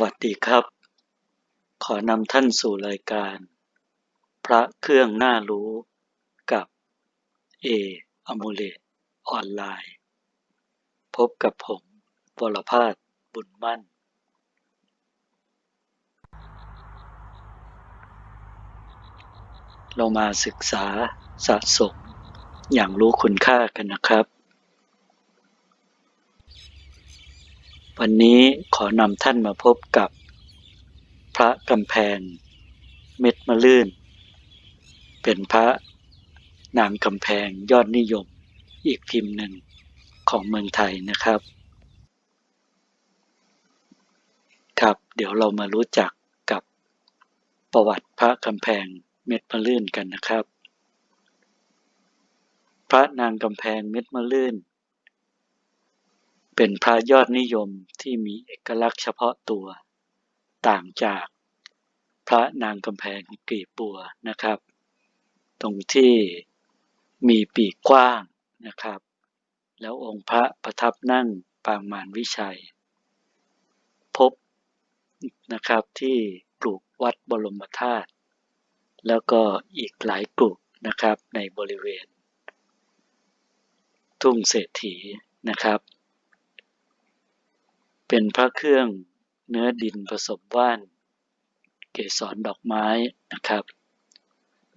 วัสดีครับ ขอนำท่านสู่รายการ พระเครื่องน่ารู้กับเออมูเลตออนไลน์ พบกับผมวรพาสบุญมั่น เรามาศึกษาสะสมอย่างรู้คุณค่ากันนะครับ วันนี้ขอนำท่านมาพบกับ พระกำแพง เม็ดมะลื่น เป็นพระนางกำแพงยอดนิยมอีกพิมพ์หนึ่งของเมืองไทยนะครับ ครับ เดี๋ยวเรามารู้จักกับประวัติพระกำแพงเม็ดมะลื่นกันนะครับ พระนางกำแพงเม็ดมะลื่น เป็นพระยอดนิยมที่มีเอกลักษณ์เฉพาะตัว ต่างจากพระนางกำแพงกลีบบัวนะครับ ตรงที่มีปีกกว้างนะครับ แล้วองค์พระประทับนั่งปางมารวิชัย พบนะครับที่ปลูกวัดบรมธาตุแล้วก็อีกหลายกลุ่มนะครับในบริเวณ ทุ่งเศรษฐีนะครับ เป็นพระเครื่องเนื้อดินผสมว่าน เกสรดอกไม้นะครับ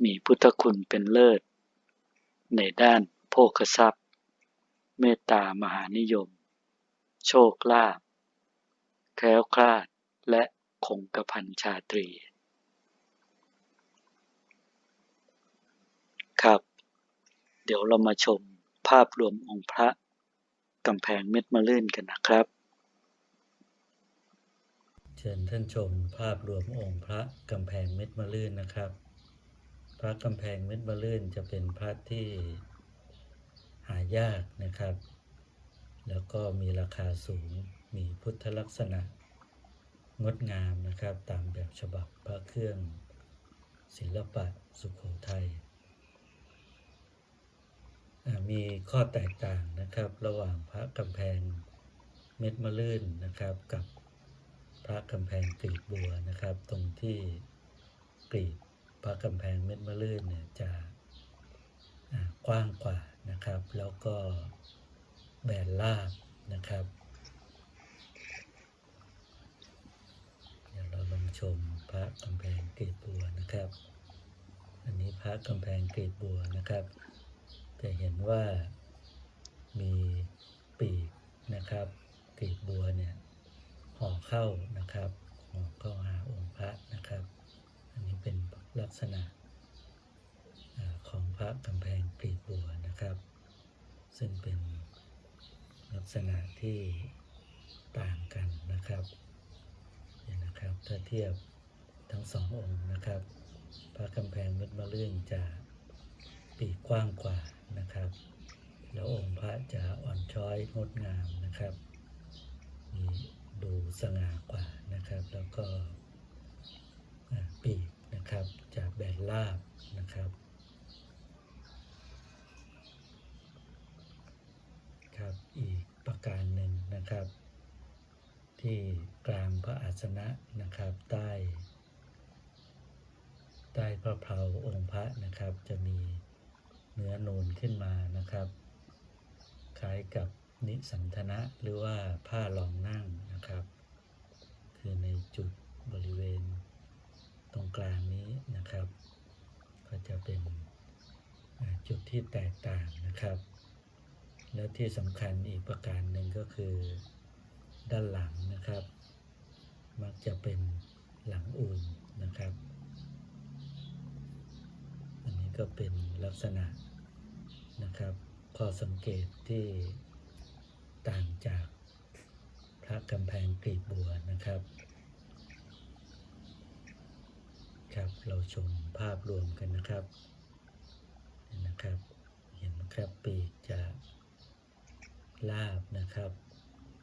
มีพุทธคุณเป็นเลิศ ในด้านโภคทรัพย์ เมตตามหานิยม โชคลาภแคล้วคลาดและคงกระพันชาตรี ครับ เดี๋ยวเรามาชมภาพรวมองค์พระกำแพงเม็ดมะลื่นกันนะครับ ชิญท่านชมภาพรวมองค์พระกำแพงเม็ดมะลื่นนะครับ พระกำแพงเม็ดมะลื่นจะเป็นพระที่หายากนะครับ แล้วก็มีราคาสูง มีพุทธลักษณะ งดงามนะครับ ตามแบบฉบับพระเครื่องศิลปะสุขโขทัยมีข้อแตกต่างนะครับ ระหว่างพระกำแพงเม็ดมะลื่นนะครับกับ พระกำแพงกลีบบัวนะครับ ตรงที่กลีบพระกำแพงเม็ดมะลื่นเนี่ยจะกว้างกว่านะครับ แล้วก็แบนราบนะครับเดี๋ยวเราลองชมพระกำแพงกลีบบัวนะครับ อันนี้พระกำแพงกลีบบัวนะครับ จะเห็นว่ามีปีกนะครับกลีบบัวเนี่ย ห่อเข้านะครับห่อเข้าหาองค์พระนะครับ อันนี้เป็นลักษณะของพระกำแพงกลีบบัวนะครับ ซึ่งเป็นลักษณะที่ต่างกันนะครับเนี่ยนะครับถ้าเทียบทั้งสององค์นะครับ พระกำแพงมดมะเลื่อนจะปีกกว้างกว่านะครับ แล้วองค์พระจะอ่อนช้อยงดงามนะครับมี ดูสง่ากว่านะครับ แล้วก็ปีกนะครับจะแบนราบนะครับครับอีกประการหนึ่งนะครับ ที่กลางพระอาสนะนะครับใต้ ใต้พระเพลาองค์พระนะครับ จะมีเนื้อนูนขึ้นมานะครับ คล้ายกับนิสันทนะหรือว่าผ้ารองนั่ง นะครับ คือในจุดบริเวณตรงกลางนี้นะครับ ก็จะเป็นจุดที่แตกต่างนะครับ และที่สำคัญอีกประการหนึ่งก็คือ ด้านหลังนะครับ มักจะเป็นหลังอูนนะครับ อันนี้ก็เป็นลักษณะนะครับข้อสังเกตที่ต่างจาก พระกำแพงกลีบบัวนะครับ ครับเราชมภาพรวมกันนะครับนนะครับ เห็นครับปีกจะลาบนะครับ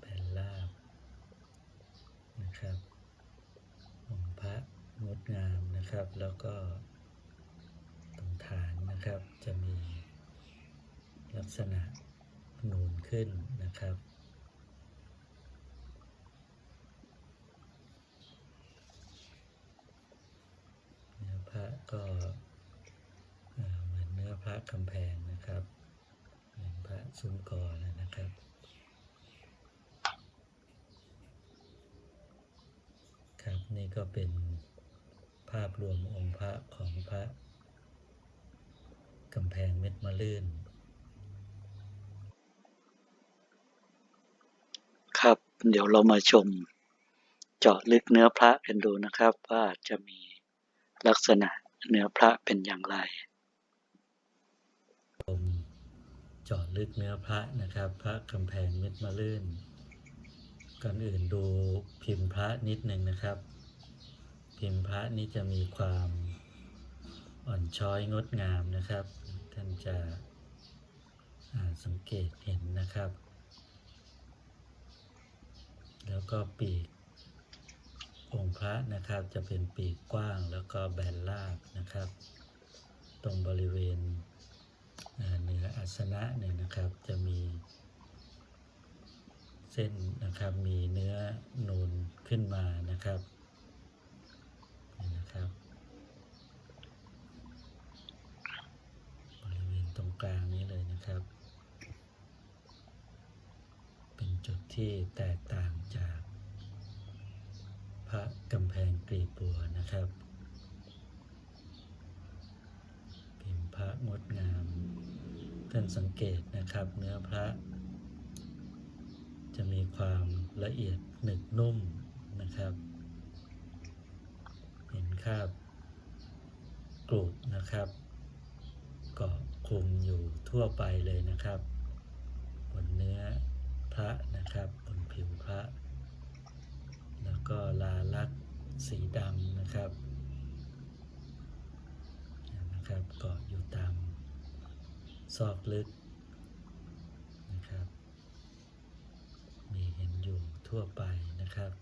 แผ่นลาบนะครับองค์พระงดงามนะครับ แล้วก็ตรงฐานนะครับจะมีลักษณะนูนขึ้นนะครับ ก็เหมือนเนื้อพระกำแพงนะครับเหมือนพระซุ้มกอนะครับครับนี่ก็เป็นภาพรวมองค์พระของพระกำแพงเม็ดมะลื่น ครับเดี๋ยวเรามาชม เจาะลึกเนื้อพระกันดูนะครับ ว่าจะมีลักษณะ เนื้อพระเป็นอย่างไรชมเจาะลึกเนื้อพระนะครับ พระกำแพงเม็ดมะลื่นก่อนอื่นดูพิมพ์พระนิดหนึ่งนะครับ พิมพ์พระนี้จะมีความอ่อนช้อยงดงามนะครับ ท่านจะสังเกตเห็นนะครับ แล้วก็ปีก องค์พระนะครับจะเป็นปีกกว้างแล้วก็แบนราบนะครับ ตรงบริเวณเหนืออาสนะเนี่ยนะครับจะมี เส้นนะครับมีเนื้อนูนขึ้นมานะครับนี่นะครับ บริเวณตรงกลางนี้เลยนะครับ เป็นจุดที่แตกต่าง ระกำแพงกรีบบัวนะครับ พิมพ์พระงดงาม ท่านสังเกตนะครับ เนื้อพระ จะมีความละเอียดหนึบนุ่มนะครับ เห็นคราบกรุบนะครับเกาะคลุมอยู่ทั่วไปเลยนะครับ บนเนื้อพระนะครับ บนผิวพระ ก็ลาลักสีดำนะครับนะครับเกาะอยู่ตามซอกลึกนะครับ มีเห็นอยู่ทั่วไปนะครับ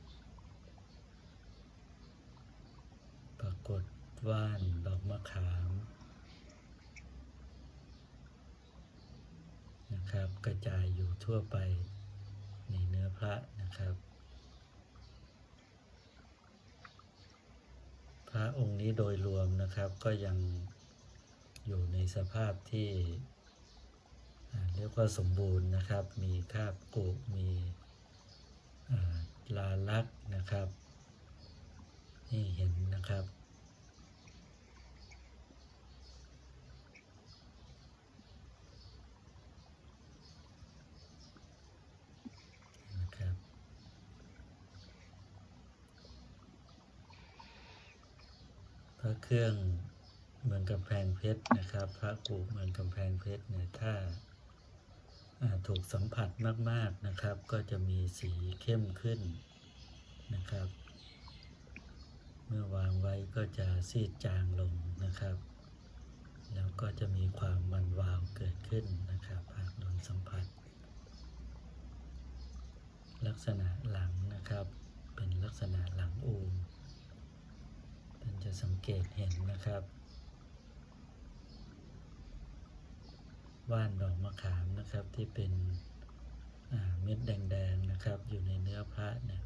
ปรากฏว่านดอกมะขามนะครับกระจายอยู่ทั่วไปในเนื้อพระนะครับ พ ระองค์นี้โดยรวมนะครับก็ยังอยู่ในสภาพที่เรียกว่าสมบูรณ์นะครับ มีคาบกุมีลาลักษ์นะครับ นี่เห็นนะครับ พ ระเครื่องเหมือนกำแพงเพชรนะครับ พระกูเหมือนกำแพงเพชรเนี่ยถ้าถูกสัมผัสมาก ๆนะครับ ก็จะมีสีเข้มขึ้นนะครับ เมื่อวางไว้ก็จะซีดจางลงนะครับ แล้วก็จะมีความมันวาวเกิดขึ้นนะครับหากโดนสัมผัส ลักษณะหลังนะครับ เป็นลักษณะหลังอูมท่น จะสังเกตเห็นนะครับ ว่านดอกมะขามนะครับที่เป็นเม็ดแดงๆนะครับ อยู่ในเนื้อพระเนี่ย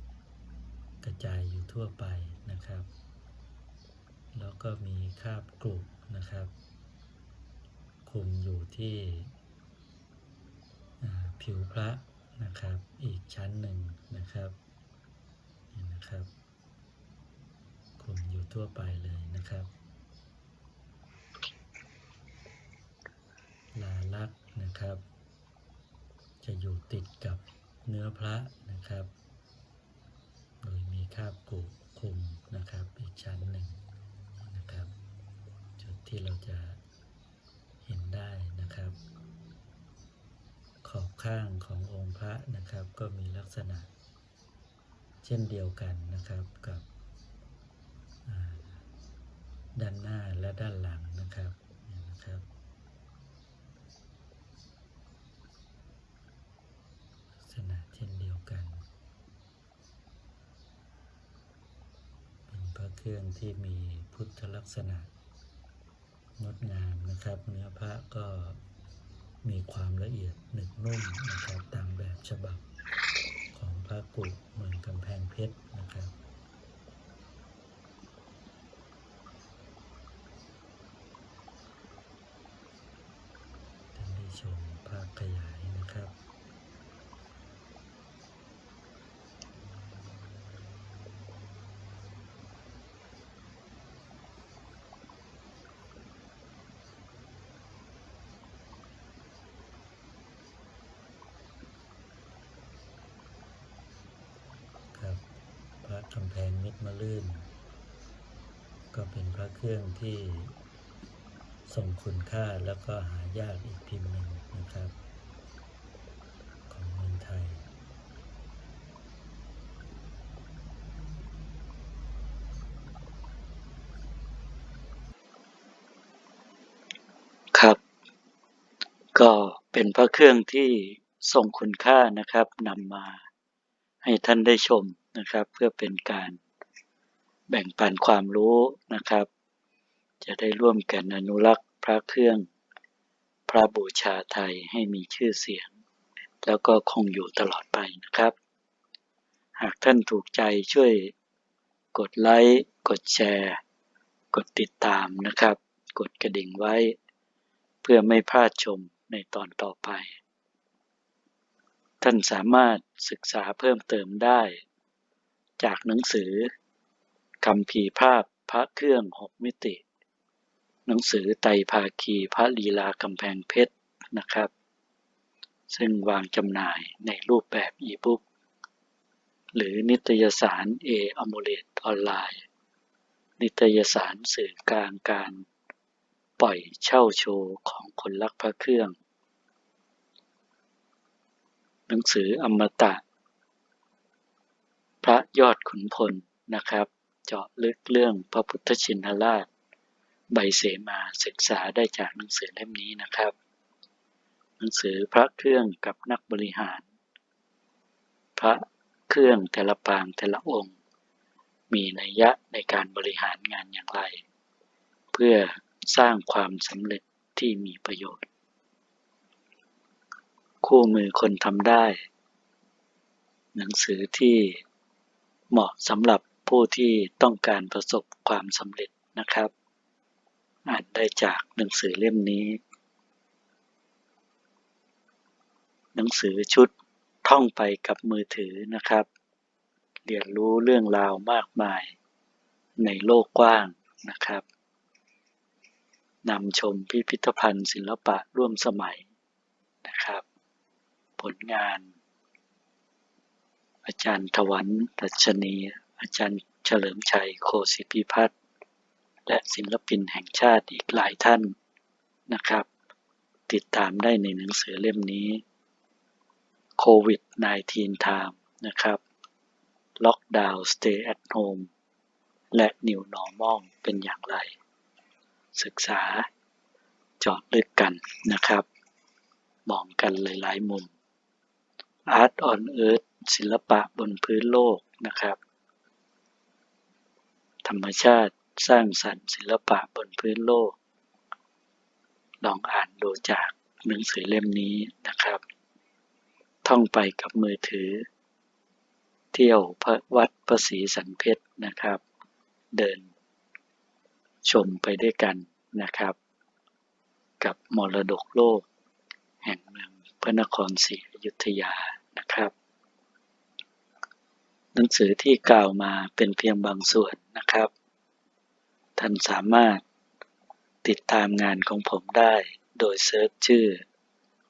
กระจายอยู่ทั่วไปนะครับ แล้วก็มีคราบกรุบนะครับคุมอยู่ที่ผิวพระนะครับ อีกชั้นหนึ่งนะครับนะครับ ทั่วไปเลยนะครับ ลาลักษ์นะครับ จะอยู่ติดกับเนื้อพระนะครับ โดยมีคาบกุคุมนะครับอีกชั้นหนึ่งนะครับ จุดที่เราจะเห็นได้นะครับ ขอบข้างขององค์พระนะครับ ก็มีลักษณะ เช่นเดียวกันนะครับกับ ด้านหน้าและด้านหลังนะครับนี่นะครับ ลักษณะเช่นเดียวกัน เป็นพระเครื่องที่มีพุทธลักษณะงดงามนะครับ เนื้อพระก็มีความละเอียดหนึบนุ่มนะครับตามแบบฉบับของพระกุเมืองกำแพงเพชรนะครับ ขยายนะครับ ครับพระกำแพงมิดมาลื่น ก็เป็นพระเครื่องที่ทรงคุณค่าแล้วก็หายากอีกพิมพ์หนึ่งนะครับ ก็เป็นพระเครื่องที่ทรงคุณค่านะครับนำมาให้ท่านได้ชมนะครับ เพื่อเป็นการแบ่งปันความรู้นะครับ จะได้ร่วมกันอนุรักษ์พระเครื่องพระบูชาไทยให้มีชื่อเสียง แล้วก็คงอยู่ตลอดไปนะครับ หากท่านถูกใจช่วยกดไลค์ กดแชร์ กดติดตามนะครับ กดกระดิ่งไว้ เพื่อไม่พลาดชม ในตอนต่อไป ท่านสามารถศึกษาเพิ่มเติมได้ จากหนังสือคำพีภาพพระเครื่องหกมิติ หนังสือไตภาคีพระลีลากำแพงเพชรนะครับ ซึ่งวางจำหน่ายในรูปแบบอีบุ๊กหรือนิตยสารเออม l เลตออนไลน์ นิตยสารสื่อกลางการปล่อยเช่าโชว์ของคนรักพระเครื่อง นังสืออมตะ พระยอดขุนพลนะครับ เจาะลึกเรื่องพระพุทธชินราช ใบเสมาศึกษาได้จากหนังสือเล่มนี้นะครับ หนังสือพระเครื่องกับนักบริหาร พระเครื่องแต่ละปางแต่ละองค์ มีนัยยะในการบริหารงานอย่างไร เพื่อสร้างความสำเร็จที่มีประโยชน์ คู่มือคนทำได้ หนังสือที่เหมาะสำหรับผู้ที่ต้องการประสบความสำเร็จนะครับ อ่านได้จากหนังสือเล่มนี้ หนังสือชุดท่องไปกับมือถือนะครับ เรียนรู้เรื่องราวมากมายในโลกกว้างนะครับนำชมพิพิธภัณฑ์ศิลปะร่วมสมัยนะครับ ผลงาน อาจารย์ถวันตัชนี อาจารย์เฉลิมชัยโคสิพิพัฒน์และศิลปินแห่งชาติอีกหลายท่านนะครับ ติดตามได้ในหนังสือเล่มนี้โควิด -19 time นะครับล็อกดาวน์ stay at home และ new normal เป็นอย่างไร ศึกษาจาะลึกกันนะครับ มองกันหลาย ๆ มุม Art on Earth ศิลปะบนพื้นโลกนะครับ ธรรมชาติสร้างสรรค์ศิลปะบนพื้นโลก ลองอ่านดูจากหนังสือเล่มนี้นะครับ ท่องไปกับมือถือ เที่ยวพระวัดพระศรีสันเพชรนะครับ เดิน ชมไปด้วยกันนะครับ กับมรดกโลก แห่งเมืองพระนครศรีอยุธยา หนังสือที่กล่าวมาเป็นเพียงบางส่วนนะครับ ท่านสามารถติดตามงานของผมได้โดยเซิร์ชชื่อ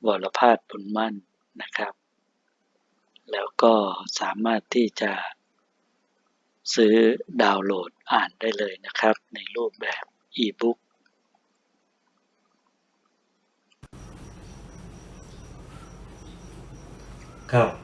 วรพาสบุญมั่นนะครับ แล้วก็สามารถที่จะซื้อดาวน์โหลดอ่านได้เลยนะครับ ในรูปแบบอีบุ๊กครับ